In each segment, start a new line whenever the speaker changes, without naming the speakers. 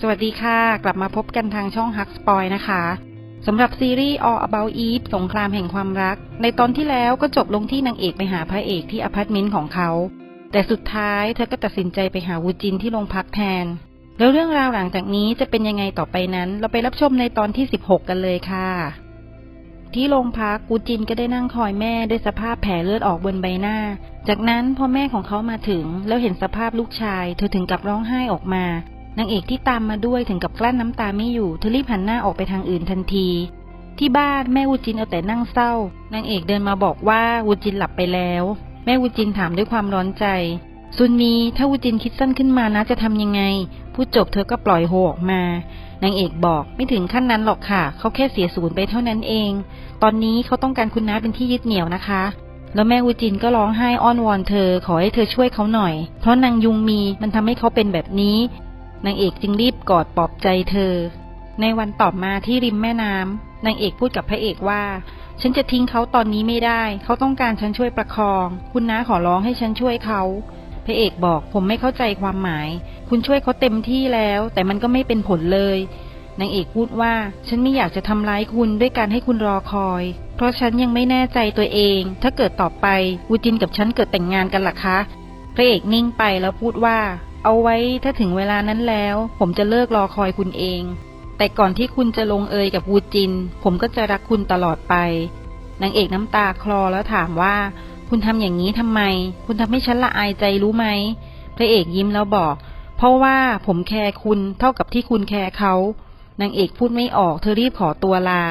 สวัสดีค่ะ กลับมาพบกันทางช่องฮักสปอยนะคะสำหรับซีรีส์ All About Eve สงครามแห่งความรัก ในตอนที่แล้วก็จบลงที่นางเอกไปหาพระเอกที่อพาร์ตเมนต์ของเขา แต่สุดท้ายเธอก็ตัดสินใจไปหาวูจินที่โรงพักแทน แล้วเรื่องราวหลังจากนี้จะเป็นยังไงต่อไปนั้น เราไปรับชมในตอนที่ 16 กันเลยค่ะ ที่โรงพักกูจินก็ได้นั่งคอยแม่ด้วยสภาพแผลเลือดออกบนใบหน้า จากนั้นพอแม่ของเขามาถึง แล้วเห็นสภาพลูกชาย เธอถึงกับร้องไห้ออกมา นางเอกที่ตามมาด้วยถึงกับกลั้นน้ำตาไม่อยู่เธอรีบหันหน้าออกไปทางอื่นทันที ที่บ้านแม่วูจินเอาแต่นั่งเศร้านางเอกเดินมาบอกว่าวูจินหลับไปแล้ว แม่วูจินถามด้วยความร้อนใจซุนมีถ้าวูจินคิดสั้นขึ้นมานะจะทำยังไงพูดจบเธอก็ปล่อยโฮออกมานางเอกบอกไม่ถึงขั้นนั้นหรอกค่ะ เขาแค่เสียศูนย์ไปเท่านั้นเอง ตอนนี้เขาต้องการคุณน้าเป็นที่ยึดเหนี่ยวนะคะ แล้วแม่วูจินก็ร้องไห้อ้อนวอนเธอ ขอให้เธอช่วยเขาหน่อย เพราะนางยุงมีมันทำให้เขาเป็นแบบนี้ นางเอกจึงรีบกอดปลอบใจเธอ ในวันต่อมาที่ริมแม่น้ำนางเอกพูดกับพระเอกว่า ฉันจะทิ้งเขาตอนนี้ไม่ได้ เขาต้องการฉันช่วยประคอง คุณน้าขอร้องให้ฉันช่วยเขาพระเอกบอกผมไม่เข้าใจความหมาย คุณช่วยเขาเต็มที่แล้ว แต่มันก็ไม่เป็นผลเลยนางเอกพูดว่า ฉันไม่อยากจะทำร้ายคุณด้วยการให้คุณรอคอย เพราะฉันยังไม่แน่ใจตัวเอง ถ้าเกิดต่อไป วูจินกับฉันเกิดแต่งงานกันล่ะคะ พระเอกนิ่งไปแล้วพูดว่า เอาไว้ถ้าถึงเวลานั้นแล้ว ผมจะเลิกรอคอยคุณเอง แต่ก่อนที่คุณจะลงเอยกับวูจิน ผมก็จะรักคุณตลอดไปนางเอกน้ำตาคลอแล้วถามว่า คุณทำอย่างนี้ทำไม คุณทำให้ฉันละอายใจรู้ไหมพระเอกยิ้มแล้วบอก เพราะว่าผมแคร์คุณเท่ากับที่คุณแคร์เขานางเอกพูดไม่ออกเธอรีบขอตัวลา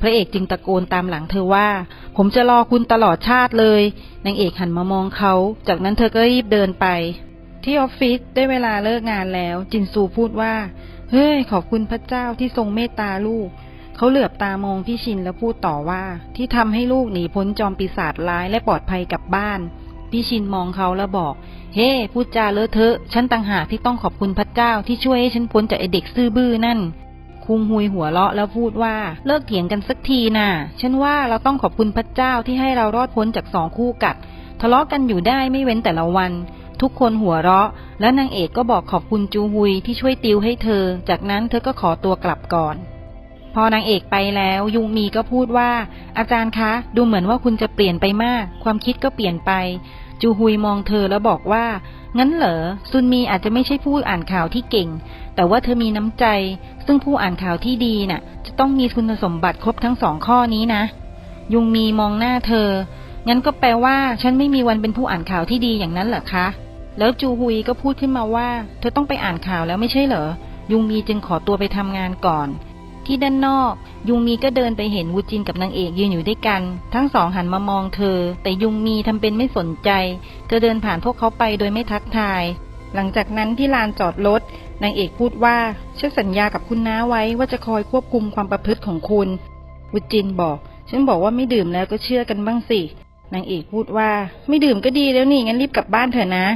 พระเอกจึงตะโกนตามหลังเธอว่า ผมจะรอคุณตลอดชาติเลยนางเอกหันมามองเขา จากนั้นเธอก็รีบเดินไป ที่ออฟฟิศได้เวลาเลิกงานแล้ว จินซูพูดว่า เฮ้ย ขอบคุณพระเจ้าที่ทรงเมตตาลูก เขาเหลือบตามองพี่ชินแล้วพูดต่อว่า ที่ทำให้ลูกหนีพ้นจอมปีศาจร้ายและปลอดภัยกลับบ้าน พี่ชินมองเขาแล้วบอก เฮ้พูดจาเลอะเทอะ ฉันต่างหากที่ต้องขอบคุณพระเจ้าที่ช่วยให้ฉันพ้นจากไอเด็กซื่อบื้อนั่นคุงหุยหัวเราะแล้วพูดว่าเลิกเถียงกันสักทีน่ะ ฉันว่าเราต้องขอบคุณพระเจ้าที่ให้เรารอดพ้นจากสองคู่กัด ทะเลาะกันอยู่ได้ไม่เว้นแต่ละวัน ทุกคนหัวเราะ และนางเอกก็บอกขอบคุณจูฮุยที่ช่วยติวให้เธอ จากนั้นเธอก็ขอตัวกลับก่อน พอนางเอกไปแล้วยุงมีก็พูดว่า อาจารย์คะ ดูเหมือนว่าคุณจะเปลี่ยนไปมาก ความคิดก็เปลี่ยนไป จูฮุยมองเธอแล้วบอกว่า งั้นเหรอซุนมีอาจจะไม่ใช่ผู้อ่านข่าวที่เก่ง แต่ว่าเธอมีน้ำใจ ซึ่งผู้อ่านข่าวที่ดีน่ะ จะต้องมีคุณสมบัติครบทั้งสองข้อนี้นะ ยุงมีมองหน้าเธองั้นก็แปลว่าฉันไม่มีวันเป็นผู้อ่านข่าวที่ดีอย่างนั้นเหรอคะ แล้วจูฮุยก็พูดขึ้นมาว่า เธอต้องไปอ่านข่าวแล้วไม่ใช่เหรอ ยุงมีจึงขอตัวไปทำงานก่อน ที่ด้านนอก ยุงมีก็เดินไปเห็นวูจินกับนางเอกยืนอยู่ด้วยกัน ทั้งสองหันมามองเธอ แต่ยุงมีทำเป็นไม่สนใจ เธอเดินผ่านพวกเขาไปโดยไม่ทักทาย หลังจากนั้นที่ลานจอดรถนางเอกพูดว่าฉันสัญญากับคุณน้าไว้ว่าจะคอยควบคุมความประพฤติของคุณวูจินบอก ฉันบอกว่าไม่ดื่มแล้วก็เชื่อกันบ้างสิ นางเอกพูดว่า ไม่ดื่มก็ดีแล้วนี่งั้นรีบกลับบ้านเถอะนะ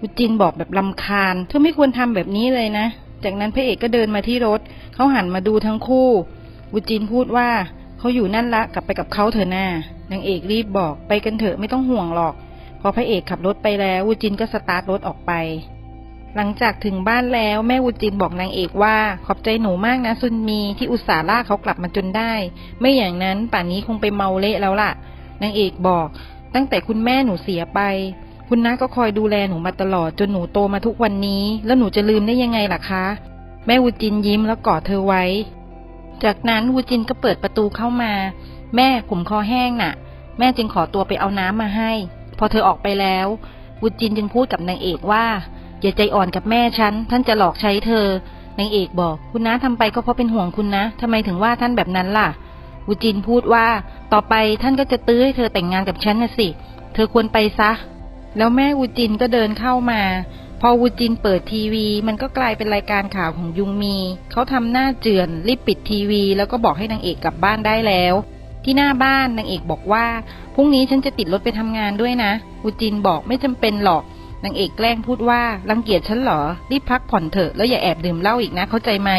วูจินบอกแบบลำคาญ เธอไม่ควรทำแบบนี้เลยนะ จากนั้นพระเอกก็เดินมาที่รถ เขาหันมาดูทั้งคู่วูจินพูดว่าเขาอยู่นั่นละกลับไปกับเขาเถอะนะนางเอกรีบบอกไปกันเถอะไม่ต้องห่วงหรอก พอพระเอกขับรถไปแล้ววูจินก็สตาร์ทรถออกไป หลังจากถึงบ้านแล้วแม่วูจินบอกนางเอกว่าขอบใจหนูมากนะซุนมีที่อุตส่าห์ลากเขากลับมาจนได้ ไม่อย่างนั้นป่านนี้คงไปเมาเละแล้วล่ะนางเอกบอก ตั้งแต่คุณแม่หนูเสียไป คุณน้าก็คอยดูแลหนูมาตลอดจนหนูโตมาทุกวันนี้ แล้วหนูจะลืมได้ยังไงล่ะคะ แม่วูจินยิ้มแล้วกอดเธอไว้ จากนั้นวูจินก็เปิดประตูเข้ามา แม่ผมคอแห้งน่ะ แม่จึงขอตัวไปเอาน้ำมาให้ พอเธอออกไปแล้ววูจินจึงพูดกับนางเอกว่า อย่าใจอ่อนกับแม่ฉัน ท่านจะหลอกใช้เธอนางเอกบอก คุณน้าทำไปก็เพราะเป็นห่วงคุณนะทำไมถึงว่าท่านแบบนั้นล่ะวูจินพูดว่า ต่อไปท่านก็จะตื้อให้เธอแต่งงานกับฉันนะสิ เธอควรไปซะ แล้วแม่วูจินก็เดินเข้ามา พอวูจินเปิดทีวี มันก็กลายเป็นรายการข่าวของยุงมี เขาทำหน้าเจือนรีบปิดทีวี แล้วก็บอกให้นางเอกกลับบ้านได้แล้ว ที่หน้าบ้านนางเอกบอกว่าพรุ่งนี้ฉันจะติดรถไปทำงานด้วยนะวูจินบอกไม่จำเป็นหรอกนางเอกแกล้งพูดว่ารังเกียจฉันเหรอรีบพักผ่อนเถอะแล้วอย่าแอบดื่มเหล้าอีกนะเข้าใจไหม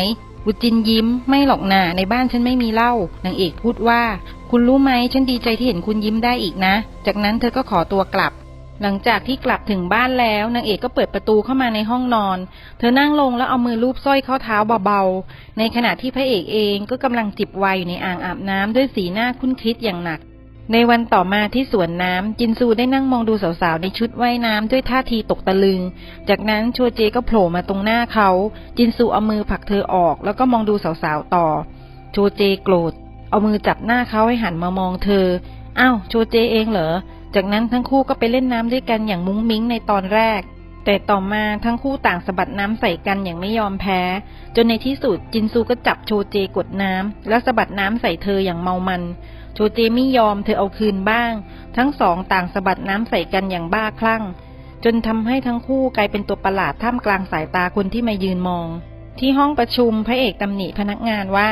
วูจินยิ้มไม่หรอกนาในบ้านฉันไม่มีเหล้านางเอกพูดว่า คุณรู้ไหมฉันดีใจที่เห็นคุณยิ้มได้อีกนะ จากนั้นเธอก็ขอตัวกลับ หลังจากที่กลับถึงบ้านแล้วนางเอกก็เปิดประตูเข้ามาในห้องนอน เธอนั่งลงแล้วเอามือลูบสร้อยข้อเท้าเบาๆ ในขณะที่พระเอกเองก็กำลังจิบไวน์อยู่ในอ่างอาบน้ำด้วยสีหน้าคุ้นคิดอย่างหนัก ในวันต่อมาที่สวนน้ำจินซูได้นั่งมองดูสาวๆในชุดว่ายน้ำด้วยท่าทีตกตะลึง จากนั้นชัวเจก็โผล่มาตรงหน้าเขา จินซูเอามือผลักเธอออก แล้วก็มองดูสาวๆต่อโชเจโกรธ เอามือจับหน้าเขาให้หันมามองเธออ้าวโชเจเองเหรอ จากนั้นทั้งคู่ก็ไปเล่นน้ำด้วยกันอย่างมุ้งมิ้งในตอนแรก แต่ต่อมาทั้งคู่ต่างสะบัดน้ำใส่กันอย่างไม่ยอมแพ้ จนในที่สุดจินซูก็จับโชเจกดน้ำแล้วสะบัดน้ำใส่เธออย่างเมามัน โชเจไม่ยอมเธอเอาคืนบ้าง ทั้งสองต่างสะบัดน้ำใส่กันอย่างบ้าคลั่ง จนทำให้ทั้งคู่กลายเป็นตัวประหลาดท่ามกลางสายตาคนที่มายืนมอง ที่ห้องประชุมพระเอกตำหนิพนักงานว่า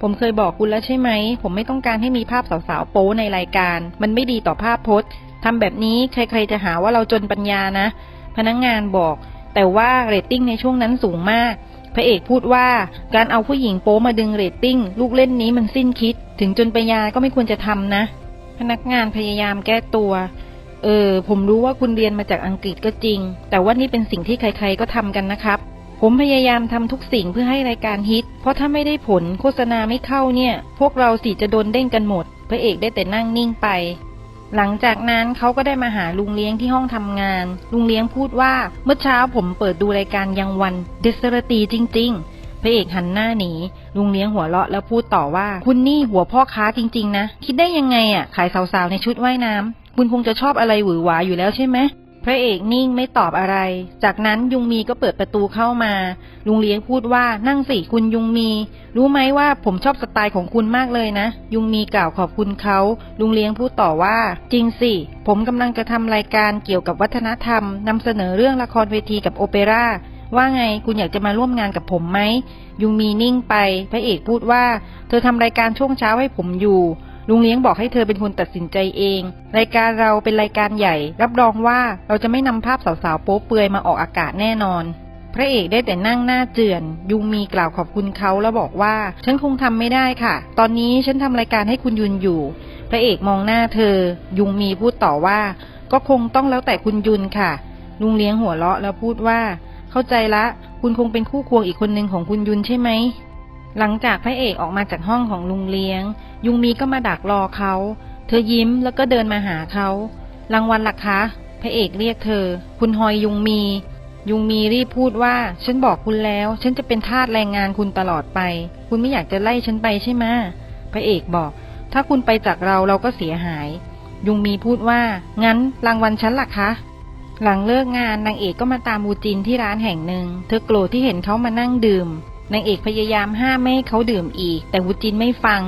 ผมเคยบอกคุณแล้วใช่ไหม ผมไม่ต้องการให้มีภาพสาวๆโป๊ในรายการ มันไม่ดีต่อภาพพจน์ทำแบบนี้ใครๆจะหาว่าเราจนปัญญานะ พนักงานบอก แต่ว่าเรตติ้งในช่วงนั้นสูงมาก พระเอกพูดว่าการเอาผู้หญิงโป๊มาดึงเรตติ้ง ลูกเล่นนี้มันสิ้นคิด ถึงจนปัญญาก็ไม่ควรจะทำนะ พนักงานพยายามแก้ตัวเออผมรู้ว่าคุณเรียนมาจากอังกฤษก็จริง แต่ว่านี่เป็นสิ่งที่ใครๆก็ทำกันนะครับ ผมพยายามทำทุกสิ่งเพื่อให้รายการฮิต เพราะถ้าไม่ได้ผลโฆษณาไม่เข้าเนี่ย พวกเราสิจะโดนเด้งกันหมด พระเอกได้แต่นั่งนิ่งไป หลังจากนั้นเขาก็ได้มาหาลุงเลี้ยงที่ห้องทำงาน ลุงเลี้ยงพูดว่าเมื่อเช้าผมเปิดดูรายการยังวันเดสรตีจริง ๆ พระเอกหันหน้าหนี ลุงเลี้ยงหัวเราะแล้วพูดต่อว่า คุณนี่หัวพ่อค้าจริง ๆ นะ คิดได้ยังไงอะขายสาวๆในชุดว่ายน้ำคุณคงจะชอบอะไรหวือหวาอยู่แล้วใช่ไหม พระเอกนิ่งไม่ตอบอะไร จากนั้นยุงมีก็เปิดประตูเข้ามา ลุงเลี้ยงพูดว่านั่งสิคุณยุงมี รู้ไหมว่าผมชอบสไตล์ของคุณมากเลยนะ ยุงมีกล่าวขอบคุณเขา ลุงเลี้ยงพูดต่อว่า จริงสิ ผมกำลังจะทำรายการเกี่ยวกับวัฒนธรรมนำเสนอเรื่องละครเวทีกับโอเปร่าว่าไงคุณอยากจะมาร่วมงานกับผมไหมยุงมีนิ่งไป พระเอกพูดว่า เธอทำรายการช่วงเช้าให้ผมอยู่ ลุงเลี้ยงบอกให้เธอเป็นคนตัดสินใจเอง รายการเราเป็นรายการใหญ่ รับรองว่าเราจะไม่นำภาพสาวๆโป๊เปือยมาออกอากาศแน่นอน พระเอกได้แต่นั่งหน้าเจือน ยุงมีกล่าวขอบคุณเขาแล้วบอกว่า ฉันคงทำไม่ได้ค่ะ ตอนนี้ฉันทำรายการให้คุณยุนอยู่ พระเอกมองหน้าเธอ ยุงมีพูดต่อว่า ก็คงต้องแล้วแต่คุณยุนค่ะ ลุงเลี้ยงหัวเราะแล้วพูดว่า เข้าใจละ คุณคงเป็นคู่ควงอีกคนหนึ่งของคุณยุนใช่ไหม หลังจากพระเอกออกมาจากห้องของลุงเลี้ยง ยุงมีก็มาดักรอเขา เธอยิ้มแล้วก็เดินมาหาเขารางวัลล่ะคะ พระเอกเรียกเธอ คุณฮอยยุงมี ยุงมีรีบพูดว่า ฉันบอกคุณแล้ว ฉันจะเป็นทาสแรงงานคุณตลอดไป คุณไม่อยากจะไล่ฉันไปใช่ไหมพระเอกบอก ถ้าคุณไปจากเราเราก็เสียหาย ยุงมีพูดว่า งั้นรางวัลฉันล่ะคะ หลังเลิกงานนางเอกก็มาตามบูจินที่ร้านแห่งหนึ่ง เธอโกรธที่เห็นเขามานั่งดื่ม นางเอกพยายามห้ามไม่ให้เขาดื่มอีก แต่วูจินไม่ฟัง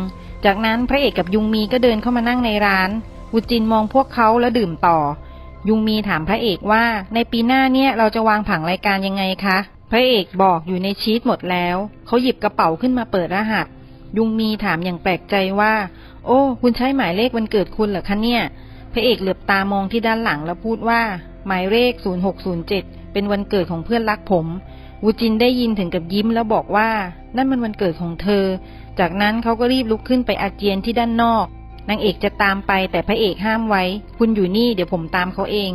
จากนั้นพระเอกกับยุงมีก็เดินเข้ามานั่งในร้านวูจินมองพวกเขาแล้วดื่มต่อ ยุงมีถามพระเอกว่าในปีหน้าเนี่ยเราจะวางผังรายการยังไงคะ พระเอกบอกอยู่ในชีตหมดแล้ว เขาหยิบกระเป๋าขึ้นมาเปิดรหัส ยุงมีถามอย่างแปลกใจว่า โอ้ คุณใช้หมายเลขวันเกิดคุณเหรอคะเนี่ย พระเอกเหลือบตามองที่ด้านหลังแล้วพูดว่า หมายเลข 0607 เป็นวันเกิดของเพื่อนรักผม วูจินได้ยินถึงกับยิ้มแล้วบอกว่า นั่นมันวันเกิดของเธอ จากนั้นเขาก็รีบลุกขึ้นไปอาเจียนที่ด้านนอกนางเอกจะตามไปแต่พระเอกห้ามไว้ คุณอยู่นี่เดี๋ยวผมตามเขาเอง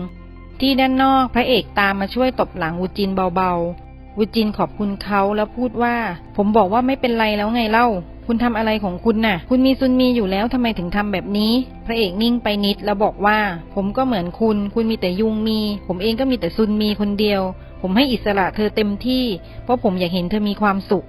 ที่ด้านนอกพระเอกตามมาช่วยตบหลังวูจินเบาๆวูจินขอบคุณเขาแล้วพูดว่า ผมบอกว่าไม่เป็นไรแล้วไงเล่า คุณทำอะไรของคุณน่ะ คุณมีซุนมีอยู่แล้วทำไมถึงทำแบบนี้ พระเอกนิ่งไปนิดแล้วบอกว่า ผมก็เหมือนคุณ คุณมีแต่ยุงมี ผมเองก็มีแต่ซุนมีคนเดียว ผมให้อิสระเธอเต็มที่ เพราะผมอยากเห็นเธอมีความสุข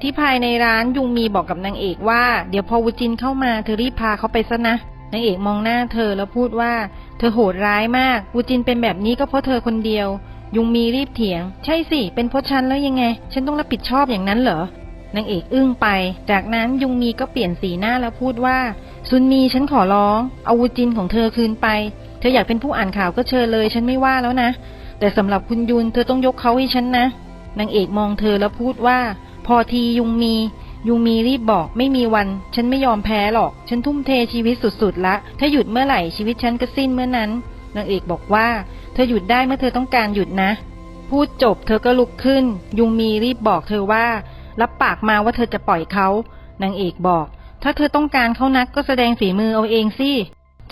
ที่ภายในร้านยุงมีบอกกับนางเอกว่า เดี๋ยวพอวูจินเข้ามาเธอรีบพาเขาไปซะนะนางเอกมองหน้าเธอแล้วพูดว่า เธอโหดร้ายมากวูจินเป็นแบบนี้ก็เพราะเธอคนเดียว ยุงมีรีบเถียง ใช่สิ เป็นเพราะฉันแล้วยังไง ฉันต้องรับผิดชอบอย่างนั้นเหรอนางเอกอึ้งไป จากนั้นยุงมีก็เปลี่ยนสีหน้าแล้วพูดว่า ซุนมีฉันขอร้อง เอาวูจินของเธอคืนไป เธออยากเป็นผู้อ่านข่าวก็เชิญเลย ฉันไม่ว่าแล้วนะ แต่สำหรับคุณยุนเธอต้องยกเขาให้ฉันนะ นางเอกมองเธอแล้วพูดว่า พอทียุงมี ยุงมีรีบบอกไม่มีวัน ฉันไม่ยอมแพ้หรอก ฉันทุ่มเทชีวิตสุดๆละ ถ้าหยุดเมื่อไหร่ชีวิตฉันก็สิ้นเมื่อนั้น นางเอกบอกว่า เธอหยุดได้เมื่อเธอต้องการหยุดนะ พูดจบเธอก็ลุกขึ้น ยุงมีรีบบอกเธอว่า รับปากมาว่าเธอจะปล่อยเขา นางเอกบอก ถ้าเธอต้องการเขานักก็แสดงฝีมือเอาเองสิ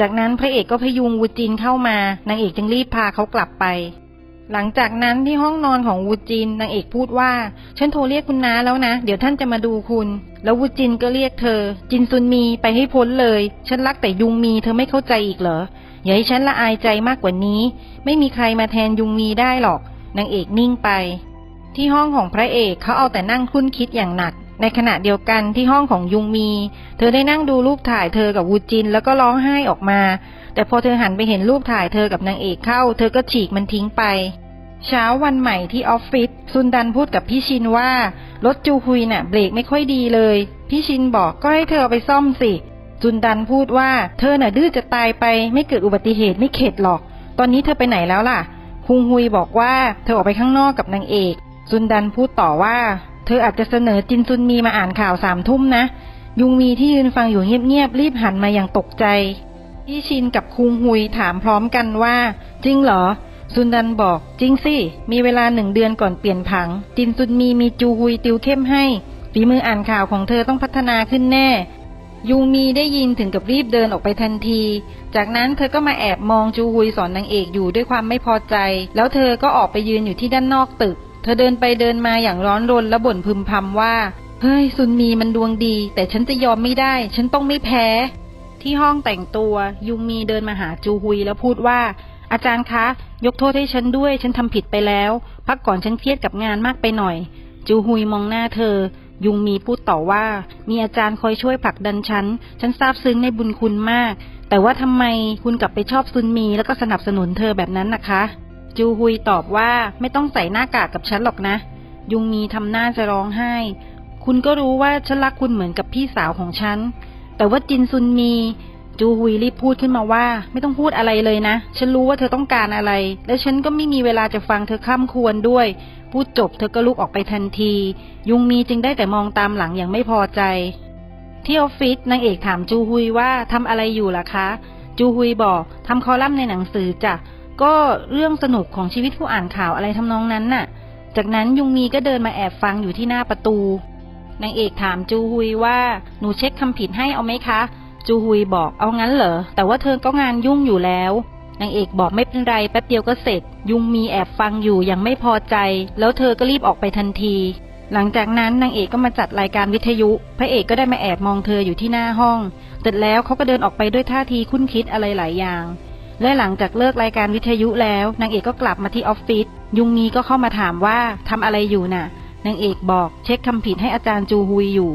จากนั้นพระเอกก็พยุงวูจินเข้ามานางเอกจึงรีบพาเขากลับไป หลังจากนั้นที่ห้องนอนของวูจินนางเอกพูดว่า ฉันโทรเรียกคุณน้าแล้วนะ เดี๋ยวท่านจะมาดูคุณ แล้ววูจินก็เรียกเธอ จินซุนมีไปให้พ้นเลย ฉันรักแต่ยุงมีเธอไม่เข้าใจอีกเหรอ อย่าให้ฉันละอายใจมากกว่านี้ ไม่มีใครมาแทนยุงมีได้หรอก นางเอกนิ่งไป ที่ห้องของพระเอกเขาเอาแต่นั่งคุ้นคิดอย่างหนัก ในขณะเดียวกันที่ห้องของยุงมี เธอได้นั่งดูรูปถ่ายเธอกับวูจินแล้วก็ร้องไห้ออกมา แต่พอเธอหันไปเห็นรูปถ่ายเธอกับนางเอกเข้า เธอก็ฉีกมันทิ้งไป เช้าวันใหม่ที่ออฟฟิศซุนดันพูดกับพี่ชินว่ารถจูฮุยน่ะเบรกไม่ค่อยดีเลย พี่ชินบอกก็ให้เธอไปซ่อมสิซุนดันพูดว่าเธอน่ะดื้อจะตายไป ไม่เกิดอุบัติเหตุไม่เข็ดหรอก ตอนนี้เธอไปไหนแล้วล่ะคุงฮุยบอกว่าเธอออกไปข้างนอกกับนางเอกซุนดันพูดต่อว่า ธออาจจะเสนอจินซุนมีมาอ่านข่าวสามทุ่มนะ ยุงมีที่ยืนฟังอยู่เงียบๆรีบหันมาอย่างตกใจพี่ชินกับคุงฮุยถามพร้อมกันว่า จริงเหรอ ซุนดันบอก จริงสิ มีเวลาหนึ่งเดือนก่อนเปลี่ยนผัง จินซุนมีมีจูฮุยติวเข้มให้ฝีมืออ่านข่าวของเธอต้องพัฒนาขึ้นแน่ยูมีได้ยินถึงกับรีบเดินออกไปทันที จากนั้นเธอก็มาแอบมองจูฮุยสอนนางเอกอยู่ด้วยความไม่พอใจ แล้วเธอก็ออกไปยืนอยู่ที่ด้านนอกตึก เธอเดินไปเดินมาอย่างร้อนรนและบ่นพึมพำว่า เฮ้ยซุนมีมันดวงดี แต่ฉันจะยอมไม่ได้ ฉันต้องไม่แพ้ ที่ห้องแต่งตัวยุงมีเดินมาหาจูฮุยแล้วพูดว่า อาจารย์คะ ยกโทษให้ฉันด้วย ฉันทำผิดไปแล้ว พักก่อนฉันเครียดกับงานมากไปหน่อย จูฮุยมองหน้าเธอ ยุงมีพูดต่อว่า มีอาจารย์คอยช่วยผลักดันฉัน ฉันซาบซึ้งในบุญคุณมาก แต่ว่าทำไมคุณกลับไปชอบซุนมีแล้วก็สนับสนุนเธอแบบนั้นนะคะ จูฮุยตอบว่าไม่ต้องใส่หน้ากากกับฉันหรอกนะ ยุงมีทำหน้าจะร้องไห้ คุณก็รู้ว่าฉันรักคุณเหมือนกับพี่สาวของฉัน แต่ว่าจินซุนมี จูฮุยรีบพูดขึ้นมาว่า ไม่ต้องพูดอะไรเลยนะ ฉันรู้ว่าเธอต้องการอะไร และฉันก็ไม่มีเวลาจะฟังเธอข้ามควรด้วย พูดจบเธอก็ลุกออกไปทันที ยุงมีจึงได้แต่มองตามหลังอย่างไม่พอใจ ที่ออฟฟิศนางเอกถามจูฮุยว่าทำอะไรอยู่ล่ะคะ จูฮุยบอกทำคอลัมน์ในหนังสือจ้ะ ก็เรื่องสนุกของชีวิตผู้อ่านข่าวอะไรทำนองนั้นน่ะ จากนั้นยุงมีก็เดินมาแอบฟังอยู่ที่หน้าประตู นางเอกถามจูฮุยว่าหนูเช็คคำผิดให้เอาไหมคะ จูฮุยบอกเอางั้นเหรอ แต่ว่าเธอก็งานยุ่งอยู่แล้วนางเอกบอกไม่เป็นไรแป๊บเดียวก็เสร็จ ยุงมีแอบฟังอยู่ยังไม่พอใจ แล้วเธอก็รีบออกไปทันที หลังจากนั้นนางเอกก็มาจัดรายการวิทยุ พระเอกก็ได้มาแอบมองเธออยู่ที่หน้าห้อง เสร็จแล้วเขาก็เดินออกไปด้วยท่าทีคุ้นคิดอะไรหลายอย่าง และหลังจากเลิกรายการวิทยุแล้วนางเอกก็กลับมาที่ออฟฟิศยุงมีก็เข้ามาถามว่าทำอะไรอยู่น่ะนางเอกบอกเช็คคำผิดให้อาจารย์จูฮุยอยู่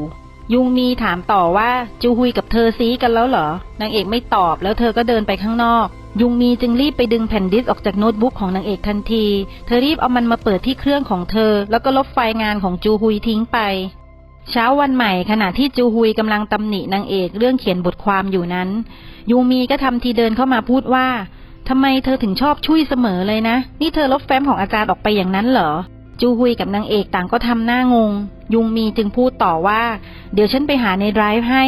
ยุงมีถามต่อว่าจูฮุยกับเธอซีกันแล้วเหรอนางเอกไม่ตอบแล้วเธอก็เดินไปข้างนอก ยุงมีจึงรีบไปดึงแผ่นดิสออกจากโน้ตบุ๊กของนางเอกทันที เธอรีบเอามันมาเปิดที่เครื่องของเธอ แล้วก็ลบไฟล์งานของจูฮุยทิ้งไป เช้าวันใหม่ขณะที่จูฮุยกำลังตำหนินางเอกเรื่องเขียนบทความอยู่นั้น ยูมีก็ทำทีเดินเข้ามาพูดว่าทำไมเธอถึงชอบช่วยเสมอเลยนะ นี่เธอลบแฟ้มของอาจารย์ออกไปอย่างนั้นเหรอ จูฮุยกับนางเอกต่างก็ทำหน้างง ยุงมีจึงพูดต่อว่า เดี๋ยวฉันไปหาในไดรฟ์ให้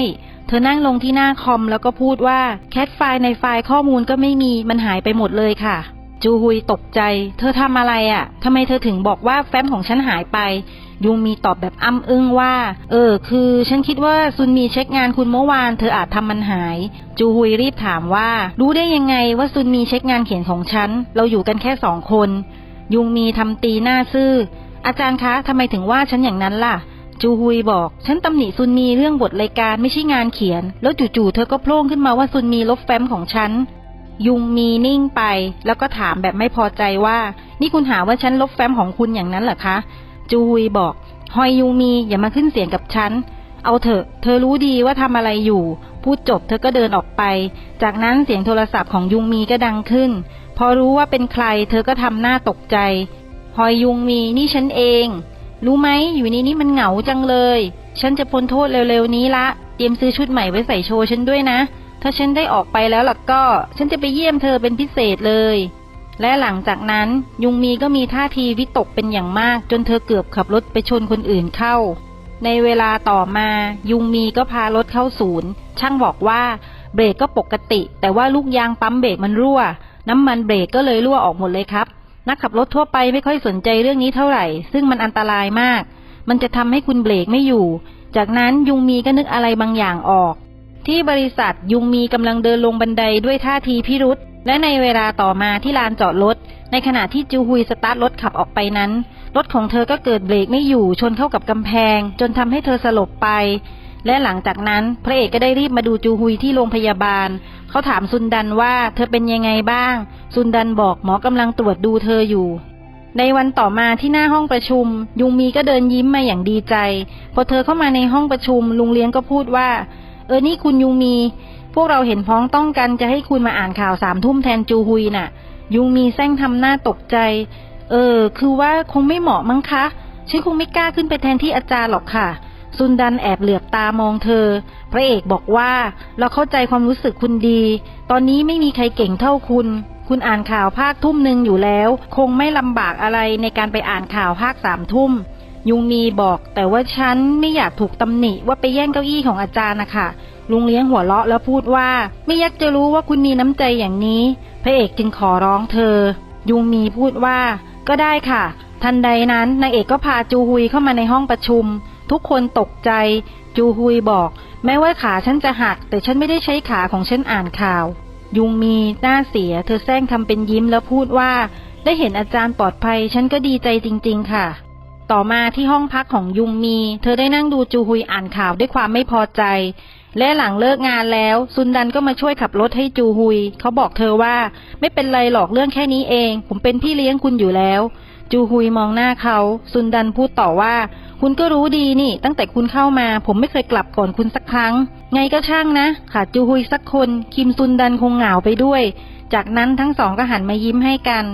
เธอนั่งลงที่หน้าคอมแล้วก็พูดว่าแคทไฟล์ในไฟล์ข้อมูลก็ไม่มีมันหายไปหมดเลยค่ะ จูฮุยตกใจ เธอทำอะไรอะ่ะทำไมเธอถึงบอกว่าแฟ้มของฉันหายไป ยุงมีตอบแบบอ้ำอึ้งว่า เออ คือฉันคิดว่าซุนมีเช็คงานคุณเมื่อวาน เธออาจทำมันหาย จูฮุยรีบถามว่า รู้ได้ยังไงว่าซุนมีเช็คงานเขียนของฉัน เราอยู่กันแค่สองคน ยุงมีทำตีหน้าซื่อ อาจารย์คะทำไมถึงว่าฉันอย่างนั้นล่ะจูฮุยบอก ฉันตำหนิซุนมีเรื่องบทรายการไม่ใช่งานเขียน แล้วจู่ๆเธอก็โผล่ขึ้นมาว่าซุนมีลบแฟ้มของฉัน ยุงมีนิ่งไป แล้วก็ถามแบบไม่พอใจว่า นี่คุณหาว่าฉันลบแฟ้มของคุณอย่างนั้นเหรอคะ จูฮุยบอกฮอยยุงมีอย่ามาขึ้นเสียงกับฉัน เอาเถอะ เธอรู้ดีว่าทำอะไรอยู่ พูดจบเธอก็เดินออกไป จากนั้นเสียงโทรศัพท์ของยุงมีก็ดังขึ้น พอรู้ว่าเป็นใคร เธอก็ทำหน้าตกใจฮอยยุงมีนี่ฉันเอง รู้ไหมอยู่ในนี้มันเหงาจังเลย ฉันจะพ้นโทษเร็วๆนี้ละ เตรียมซื้อชุดใหม่ไว้ใส่โชว์ฉันด้วยนะ ถ้าฉันได้ออกไปแล้วล่ะก็ ฉันจะไปเยี่ยมเธอเป็นพิเศษเลย และหลังจากนั้นยุงมีก็มีท่าทีวิตกเป็นอย่างมาก จนเธอเกือบขับรถไปชนคนอื่นเข้า ในเวลาต่อมายุงมีก็พารถเข้าศูนย์ ช่างบอกว่าเบรกก็ปกติ แต่ว่าลูกยางปั๊มเบรกมันรั่ว น้ำมันเบรกก็เลยรั่วออกหมดเลยครับ นักขับรถทั่วไปไม่ค่อยสนใจเรื่องนี้เท่าไหร่ ซึ่งมันอันตรายมาก มันจะทำให้คุณเบรกไม่อยู่ จากนั้นยุงมีก็นึกอะไรบางอย่างออก ที่บริษัทยุงมีกำลังเดินลงบันไดด้วยท่าทีพิรุษและในเวลาต่อมาที่ลานจอดรถ ในขณะที่จูฮุยสตาร์ทรถขับออกไปนั้น รถของเธอก็เกิดเบรกไม่อยู่ชนเข้ากับกำแพง จนทำให้เธอสลบไป และหลังจากนั้น พระเอกก็ได้รีบมาดูจูฮุยที่โรงพยาบาล เขาถามซุนดันว่าเธอเป็นยังไงบ้าง ซุนดันบอกหมอกำลังตรวจดูเธออยู่ในวันต่อมาที่หน้าห้องประชุม ยุงมีก็เดินยิ้มมาอย่างดีใจ พอเธอเข้ามาในห้องประชุม ลุงเลี้ยงก็พูดว่า เออนี่คุณยุงมี พวกเราเห็นพ้องต้องกันจะให้คุณมาอ่านข่าวสามทุ่มแทนจูฮุยน่ะ ยุงมีแซงทำหน้าตกใจ เออ คือว่าคงไม่เหมาะมั้งคะฉันคงไม่กล้าขึ้นไปแทนที่อาจารย์หรอกค่ะ ซุนดันแอบเหลือบตามองเธอ พระเอกบอกว่า เราเข้าใจความรู้สึกคุณดี ตอนนี้ไม่มีใครเก่งเท่าคุณ คุณอ่านข่าวภาคทุ่มหนึ่งอยู่แล้ว คงไม่ลำบากอะไรในการไปอ่านข่าวภาคสามทุ่ม ยุงมีบอก แต่ว่าฉันไม่อยากถูกตำหนิว่าไปแย่งเก้าอี้ของอาจารย์นะคะลุงเลี้ยงหัวเราะแล้วพูดว่า ไม่อยากจะรู้ว่าคุณมีน้ำใจอย่างนี้ พระเอกจึงขอร้องเธอ ยุงมีพูดว่า ก็ได้ค่ะ ทันใดนั้นนางเอกก็พาจูฮุยเข้ามาในห้องประชุม ทุกคนตกใจ จูฮุยบอก แม้ว่าขาฉันจะหัก แต่ฉันไม่ได้ใช้ขาของฉันอ่านข่าว ยุงมีหน้าเสีย เธอแซงทำเป็นยิ้มแล้วพูดว่า ได้เห็นอาจารย์ปลอดภัย ฉันก็ดีใจจริง ๆ ค่ะ ต่อมาที่ห้องพักของยุงมี เธอได้นั่งดูจูฮุยอ่านข่าวด้วยความไม่พอใจ และหลังเลิกงานแล้ว ซุนดันก็มาช่วยขับรถให้จูฮุย เขาบอกเธอว่า ไม่เป็นไรหรอกเรื่องแค่นี้เอง ผมเป็นพี่เลี้ยงคุณอยู่แล้ว จูฮุยมองหน้าเขา ซุนดันพูดต่อว่า คุณก็รู้ดีนี่ ตั้งแต่คุณเข้ามา ผมไม่เคยกลับก่อนคุณสักครั้ง ไงก็ช่างนะขาดจูฮุยสักคน คิมซุนดันคงเหงาไปด้วย จากนั้นทั้งสองก็หันมายิ้มให้กัน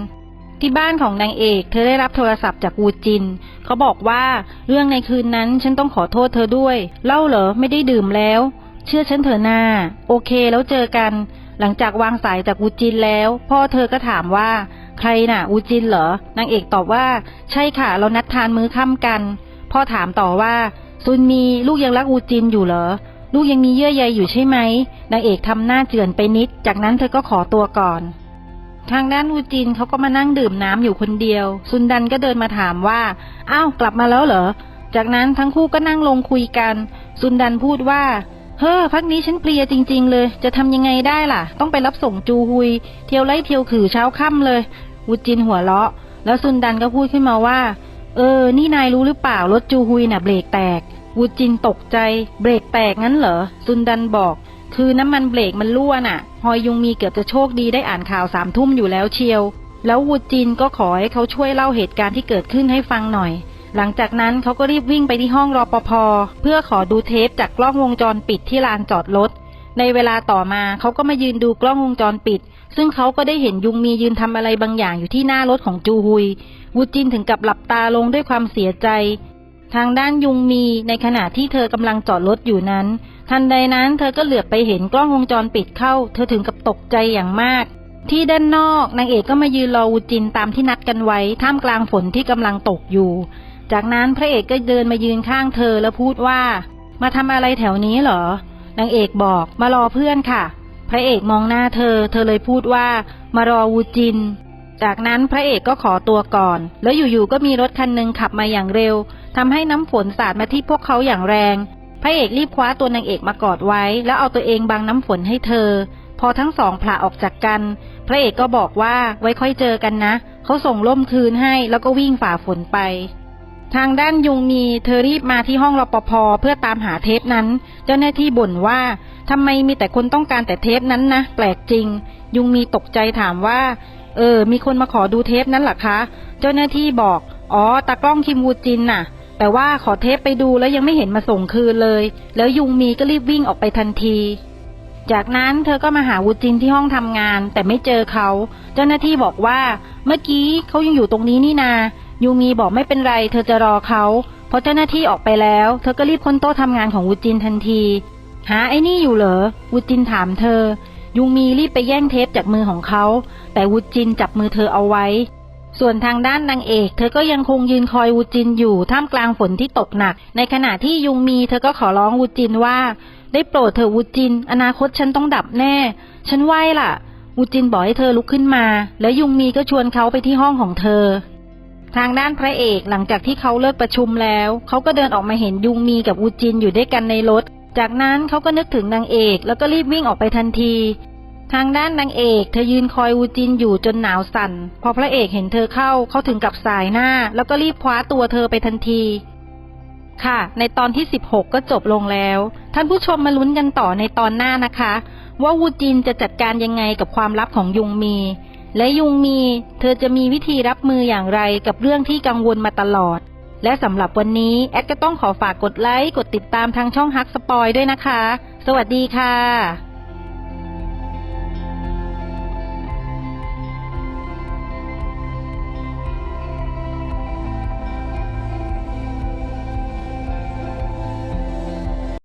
ที่บ้านของนางเอก เธอได้รับโทรศัพท์จากวูจิน เขาบอกว่าเรื่องในคืนนั้นฉันต้องขอโทษเธอด้วยเล่าเหรอไม่ได้ดื่มแล้ว เชื่อฉันเถอะนาโอเคแล้วเจอกัน หลังจากวางสายจากวูจินแล้ว พ่อเธอก็ถามว่า ใครน่ะวูจินเหรอนางเอกตอบว่า ใช่ค่ะ เรานัดทานมื้อค่ำกัน พ่อถามต่อว่า ซุนมีลูกยังรักวูจินอยู่เหรอลูกยังมีเยื่อใยอยู่ใช่ไหมนางเอกทำหน้าเจือนไปนิด จากนั้นเธอก็ขอตัวก่อน ทางด้านวูจินเขาก็มานั่งดื่มน้ำอยู่คนเดียว ซุนดันก็เดินมาถามว่าอ้าวกลับมาแล้วเหรอ จากนั้นทั้งคู่ก็นั่งลงคุยกัน ซุนดันพูดว่า เฮ้อพักนี้ฉันเพลียจริง ๆ เลย จะทำยังไงได้ล่ะ ต้องไปรับส่งจูฮุย เที่ยวไล่เที่ยวขือเช้าค่ำเลยวูจินหัวเราะ แล้วซุนดันก็พูดขึ้นมาว่า เออ นี่นายรู้หรือเปล่ารถจูฮุยน่ะเบรกแตกวูจินตกใจ เบรกแตกงั้นเหรอซุนดันบอก คือน้ำมันเบรกมันรั่วน่ะ ฮอยยุงมีเกือบจะโชคดีได้อ่านข่าวสามทุ่มอยู่แล้วเชียว แล้ววูจินก็ขอให้เขาช่วยเล่าเหตุการณ์ที่เกิดขึ้นให้ฟังหน่อย หลังจากนั้นเขาก็รีบวิ่งไปที่ห้องรอปภเพื่อขอดูเทปจากกล้องวงจรปิดที่ลานจอดรถ ในเวลาต่อมาเขาก็มายืนดูกล้องวงจรปิด ซึ่งเขาก็ได้เห็นยุงมียืนทำอะไรบางอย่างอยู่ที่หน้ารถของจูฮุยวูจินถึงกับหลับตาลงด้วยความเสียใจ ทางด้านยุงมีในขณะที่เธอกำลังจอดรถอยู่นั้น ทันใดนั้นเธอก็เหลือบไปเห็นกล้องวงจรปิดเข้า เธอถึงกับตกใจอย่างมาก ที่ด้านนอกนางเอกก็มายืนรอวูจินตามที่นัดกันไว้ท่ามกลางฝนที่กำลังตกอยู่ จากนั้นพระเอกก็เดินมายืนข้างเธอแล้วพูดว่า มาทำอะไรแถวนี้เหรอนางเอกบอกมารอเพื่อนค่ะ พระเอกมองหน้าเธอ เธอเลยพูดว่ามารอวูจิน จากนั้นพระเอกก็ขอตัวก่อน แล้วอยู่ๆก็มีรถคันหนึ่งขับมาอย่างเร็ว ทำให้น้ำฝนสาดมาที่พวกเขาอย่างแรง พระเอกรีบคว้าตัวนางเอกมากอดไว้ แล้วเอาตัวเองบังน้ำฝนให้เธอ พอทั้งสองผละออกจากกัน พระเอกก็บอกว่าไว้ค่อยเจอกันนะ เขาส่งล่มคืนให้แล้วก็วิ่งฝ่าฝนไป ทางด้านยุงมีเธอรีบมาที่ห้องรปภเพื่อตามหาเทปนั้น เจ้าหน้าที่บ่นว่าทำไมมีแต่คนต้องการแต่เทปนั้นนะแปลกจริง ยุงมีตกใจถามว่า เออ มีคนมาขอดูเทปนั้นหรอคะ เจ้าหน้าที่บอก อ๋อตากล้องคิมวูจินน่ะ แต่ว่าขอเทปไปดูแล้วยังไม่เห็นมาส่งคืนเลย แล้วยุงมีก็รีบวิ่งออกไปทันที จากนั้นเธอก็มาหาวูจินที่ห้องทำงาน แต่ไม่เจอเขา เจ้าหน้าที่บอกว่า เมื่อกี้เขายังอยู่ตรงนี้นี่นา ยูมีบอกไม่เป็นไร เธอจะรอเขาพอเจ้าหน้าที่ออกไปแล้ว เธอก็รีบค้นโต๊ะทำงานของวูจินทันที หาไอ้นี่อยู่เหรอวูจินถามเธอ ยุงมีรีบไปแย่งเทปจากมือของเขา แต่วูจินจับมือเธอเอาไว้ ส่วนทางด้านนางเอก เธอก็ยังคงยืนคอยวูจินอยู่ท่ามกลางฝนที่ตกหนัก ในขณะที่ยุงมีเธอก็ขอร้องวูจินว่า ได้โปรดเธอวูจิน อนาคตฉันต้องดับแน่ ฉันไหวล่ะวูจินบอกให้เธอลุกขึ้นมา แล้วยุงมีก็ชวนเขาไปที่ห้องของเธอ ทางด้านพระเอกหลังจากที่เขาเลิกประชุมแล้ว เขาก็เดินออกมาเห็นยุงมีกับวูจินอยู่ด้วยกันในรถ จากนั้นเขาก็นึกถึงนางเอก แล้วก็รีบวิ่งออกไปทันที ทางด้านนางเอกเธอยืนคอยวูจินอยู่จนหนาวสั่น พอพระเอกเห็นเธอเข้าเขาถึงกับสายหน้า แล้วก็รีบคว้าตัวเธอไปทันที ค่ะ ในตอนที่ 16 ก็จบลงแล้ว ท่านผู้ชมมาลุ้นกันต่อในตอนหน้านะคะ ว่าวูจินจะจัดการยังไงกับความลับของยุงมี และยุงมี เธอจะมีวิธีรับมืออย่างไรกับเรื่องที่กังวลมาตลอด และสำหรับวันนี้แอดก็ต้องขอฝากกดไลค์กดติดตามทางช่องฮักสปอยด้วยนะคะ สวัสดีค่ะ